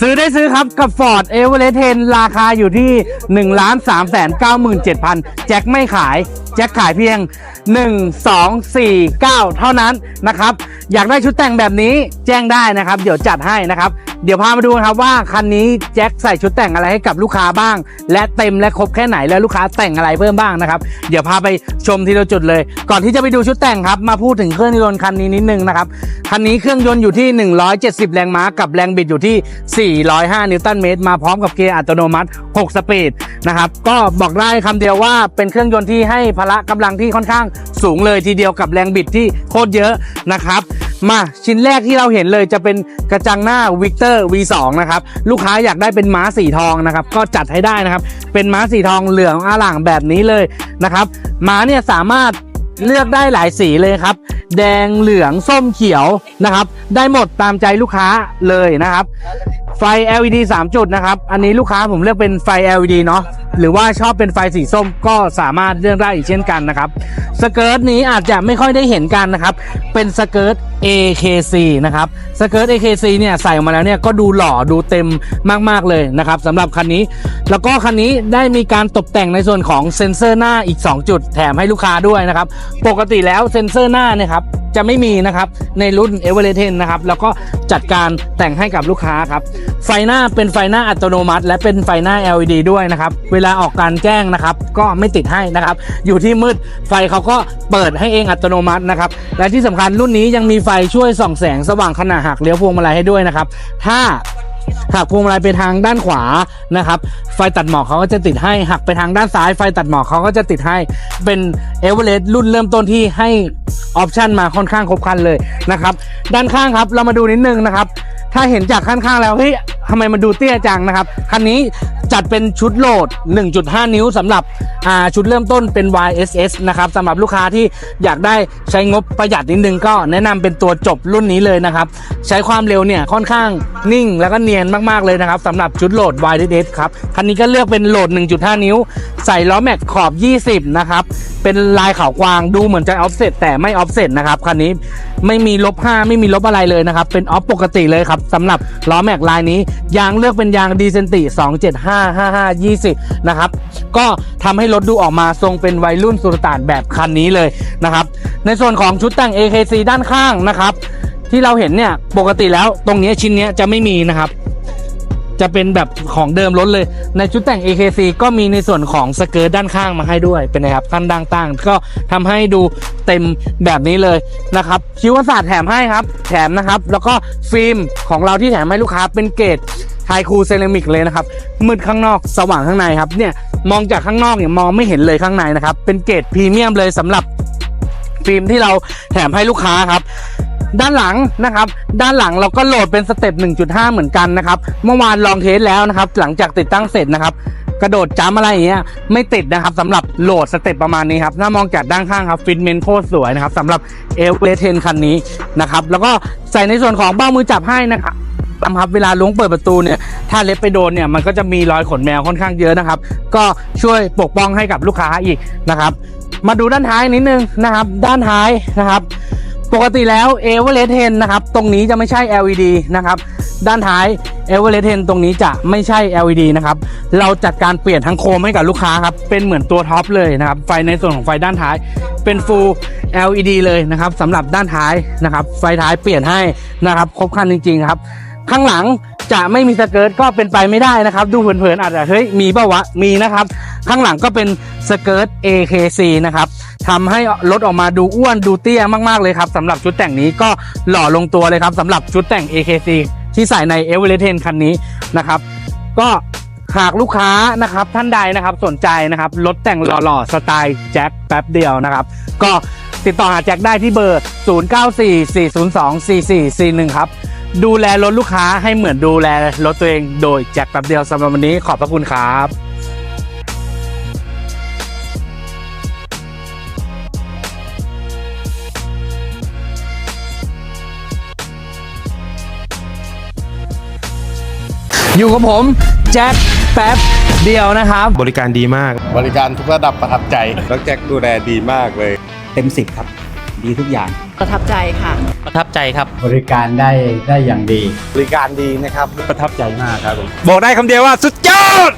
ซื้อได้ซื้อครับกับ Ford e v e r e s t 10 ราคาอยู่ที่ 1 3 9 7 0 0 0แจ็คไม่ขายแจ็คขายเพียง 1 2 4 9 เท่านั้นนะครับ อยากได้ชุดแต่งแบบนี้แจ้งได้นะครับ เดี๋ยวจัดให้นะครับ เดี๋ยวพามาดูครับว่าคันนี้แจ็คใส่ชุดแต่งอะไรให้กับลูกค้าบ้าง และเต็มและครบแค่ไหนแล้วลูกค้าแต่งอะไรเพิ่มบ้างนะครับ เดี๋ยวพาไปชมทีละจุดเลย ก่อนที่จะไปดูชุดแต่งครับ มาพูดถึงเครื่องยนต์คันนี้นิดนึงนะครับ คันนี้เครื่องยนต์อยู่ที่ 170 แรงม้ากับแรงบิดอยู่ที่ 405 นิวตันเมตร มาพร้อมกับเกียร์อัตโนมัติ 6 สปีดนะครับ ก็บอกได้คำเดียวว่าเป็นเครื่องยนต์ที่ให้พพละกำลังที่ค่อนข้างสูงเลยทีเดียวกับแรงบิดที่โคตรเยอะนะครับ มาชิ้นแรกที่เราเห็นเลยจะเป็นกระจังหน้าวิกเตอร์ V2 นะครับลูกค้าอยากได้เป็นม้าสีทองนะครับก็จัดให้ได้นะครับ เป็นม้าสีทองเหลืองอล่างแบบนี้เลยนะครับม้าเนี่ยสามารถเลือกได้หลายสีเลยครับ แดงเหลืองส้มเขียวนะครับ ได้หมดตามใจลูกค้าเลยนะครับ ไฟ LED 3 จุดนะครับ อันนี้ลูกค้าผมเลือกเป็นไฟ LED เนาะ หรือว่าชอบเป็นไฟสีส้มก็สามารถเลือกได้อีกเช่นกันนะครับสเกิร์ตนี้อาจจะไม่ค่อยได้เห็นกันนะครับ เป็นสเกิร์ต AKC นะครับสเกิร์ต AKC เนี่ยใส่ออกมาแล้วเนี่ยก็ดูหล่อดูเต็มมาก ๆ เลยนะครับสำหรับคันนี้ แล้วก็คันนี้ได้มีการตกแต่งในส่วนของเซ็นเซอร์หน้าอีก 2 จุดแถมให้ลูกค้าด้วยนะครับ ปกติแล้วเซ็นเซอร์หน้าเนี่ยครับ จะไม่มีนะครับในรุ่น e v e r e s t 10นะครับ แล้วก็จัดการแต่งให้กับลูกค้าครับ ไฟหน้าเป็นไฟหน้าอัตโนมัติ และเป็นไฟหน้า LED ด้วยนะครับ เวลาออกการแจ้งนะครับ ก็ไม่ติดให้นะครับ อยู่ที่มืดไฟเขาก็เปิดให้เองอัตโนมัตินะครับ และที่สำคัญรุ่นนี้ยังมีไฟช่วยส่องแสงสว่างขณะหักเลี้ยวพวงมาลัยให้ด้วยนะครับ ถ้าหากพวงมาลัยไปทางด้านขวานะครับ ไฟตัดหมอกเขาก็จะติดให้หักไปทางด้านซ้าย ไฟตัดหมอกเขาก็จะติดให้เป็นเอเวอเรสต์รุ่นเริ่มต้นที่ให้ ออปชันมาค่อนข้างครบครันเลยนะครับ ด้านข้างครับเรามาดูนิดนึงนะครับ ถ้าเห็นจากข้างๆแล้วเฮ้ยทำไมมันดูเตี้ยจังนะครับคันนี้ จัดเป็นชุดโหลด 1.5 นิ้วสำหรับชุดเริ่มต้นเป็น YSS นะครับสำหรับลูกค้าที่อยากได้ใช้งบประหยัดนิดนึงก็แนะนำเป็นตัวจบรุ่นนี้เลยนะครับ ใช้ความเร็วเนี่ยค่อนข้างนิ่งแล้วก็เนียนมากๆเลยนะครับสำหรับชุดโหลด YSS ครับคันนี้ก็เลือกเป็นโหลด 1.5 นิ้ว ใส่ล้อแม็กขอบ 20 นะครับ เป็นลายขาวกวางดูเหมือนจะออฟเซตแต่ไม่ออฟเซตนะครับคันนี้ ไม่มีลบ5ไม่มีลบอะไรเลยนะครับ เป็นออฟปกติเลยครับสำหรับล้อแม็กลายนี้ ยางเลือกเป็นยางดีเซนติ27555 20 นะครับ ก็ทำให้รถดูออกมาทรงเป็นวัยรุ่นสุรต่านแบบคันนี้เลยนะครับ ในส่วนของชุดแต่ง AKC ด้านข้างนะครับ ที่เราเห็นเนี่ยปกติแล้วตรงนี้ชิ้นนี้จะไม่มีนะครับจะเป็นแบบของเดิมรถเลย ในชุดแต่ง AKC ก็มีในส่วนของสเกิร์ตด้านข้างมาให้ด้วยเป็นนะครับท่านดังต่างก็ทำให้ดู เต็มแบบนี้เลยนะครับคิวศาสตร์แถมให้ครับ แถมนะครับ แล้วก็ฟิล์มของเราที่แถมให้ลูกค้าเป็นเกรดไฮคูเซรามิกเลยนะครับมืดข้างนอกสว่างข้างในครับเนี่ยมองจากข้างนอกเนี่ยมองไม่เห็นเลยข้างในนะครับ เป็นเกรดพรีเมียมเลยสำหรับฟิล์มที่เราแถมให้ลูกค้าครับด้านหลังนะครับ ด้านหลังเราก็โหลดเป็นสเต็ป 1.5 เหมือนกันนะครับ เมื่อวานลองเทสแล้วนะครับ หลังจากติดตั้งเสร็จนะครับ กระโดดจ้ำอะไรอย่างเงี้ยไม่ติดนะครับสำหรับโหลดสเต็ปประมาณนี้ครับถ้ามองจากด้านข้างครับฟิตเมนโคตรสวยนะครับสำหรับเอเวเรเทนคันนี้นะครับแล้วก็ใส่ในส่วนของเบ้ามือจับให้นะครับนะครับเวลาล้วงเปิดประตูเนี่ยถ้าเล็บไปโดนเนี่ยมันก็จะมีรอยขนแมวค่อนข้างเยอะนะครับ ก็ช่วยปกป้องให้กับลูกค้าอีกนะครับ มาดูด้านท้ายนิดนึงนะครับ ด้านท้ายนะครับ ปกติแล้ว e v e r e s t 10นะครับ ตรงนี้จะไม่ใช่ LED นะครับ ด้านท้าย e v e r e s t 10ตรงนี้จะไม่ใช่ LED นะครับ เราจัดการเปลี่ยนทั้งโคมให้กับลูกค้าครับ เป็นเหมือนตัวท็อปเลยนะครับ ไฟในส่วนของไฟด้านท้าย เป็น Full LED เลยนะครับสำหรับด้านท้ายนะครับ ไฟท้ายเปลี่ยนให้นะครับ ครบครันจริง ๆ ครับ ข้างหลังจะไม่มีสเกิร์ตก็เป็นไปไม่ได้นะครับ ดูเผินๆอาจจะเฮ้ยมีเปล่าวะมีนะครับ ข้างหลังก็เป็นสเกิร์ต AKC นะครับทำให้รถออกมาดูอ้วนดูเตี้ยมากๆเลยครับสำหรับชุดแต่งนี้ก็หล่อลงตัวเลยครับสำหรับชุดแต่ง AKC ที่ใส่ใน e v e r e s t 10คันนี้นะครับ ก็หากลูกค้านะครับท่านใดนะครับสนใจนะครับรถแต่งหล่อๆ สไตล์แจ็คแป๊บเดียวนะครับ ก็ติดต่อหาแจ็คได้ที่เบอร์ 0944024441 ครับ ดูแลรถลูกค้าให้เหมือนดูแลรถตัวเองโดยแจ็คแป๊บเดียวสำหรับวันนี้ขอบพระคุณครับ อยู่กับผม แจ็คแป๊บเดียวนะครับ บริการดีมาก บริการทุกระดับประทับใจ แล้วแจ็คดูแลดีมากเลย เต็มสิบครับ ดีทุกอย่าง ประทับใจค่ะ ประทับใจครับ บริการได้ได้อย่างดี บริการดีนะครับ ประทับใจมากครับผมบอกได้คำเดียวว่าสุดยอด